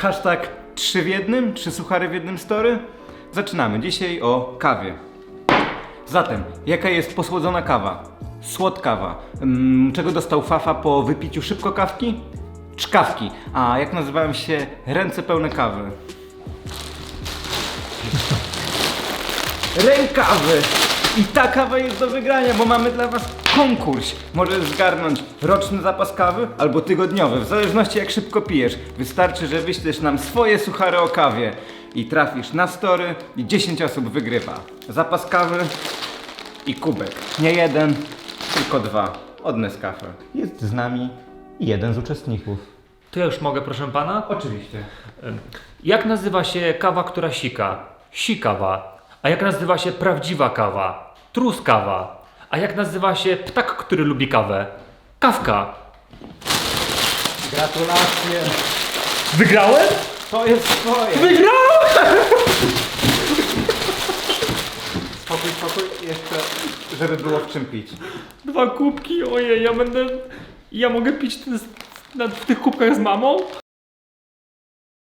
Hashtag trzy w jednym, trzy suchary w jednym story. Zaczynamy dzisiaj o kawie. Zatem, jaka jest posłodzona kawa? Słodkawa. Mm, czego dostał Fafa po wypiciu szybko kawki? Czkawki. A jak nazywają się ręce pełne kawy? Rękawy! I ta kawa jest do wygrania, bo mamy dla Was konkurs. Możesz zgarnąć roczny zapas kawy albo tygodniowy, w zależności jak szybko pijesz. Wystarczy, że wyślesz nam swoje suchary o kawie i trafisz na story i 10 osób wygrywa. Zapas kawy i kubek. Nie jeden, tylko dwa. Od Nescafe. Jest z nami jeden z uczestników. To ja już mogę, proszę pana? Oczywiście. Jak nazywa się kawa, która sika? Sikawa. A jak nazywa się prawdziwa kawa? Truskawa. A jak nazywa się ptak, który lubi kawę? Kawka. Gratulacje. Wygrałem? To jest twoje. Wygrałem! Spokój, spokój. Jeszcze, żeby było w czym pić. Dwa kubki, ojej, ja będę... Ja mogę pić ten, na, w tych kubkach z mamą?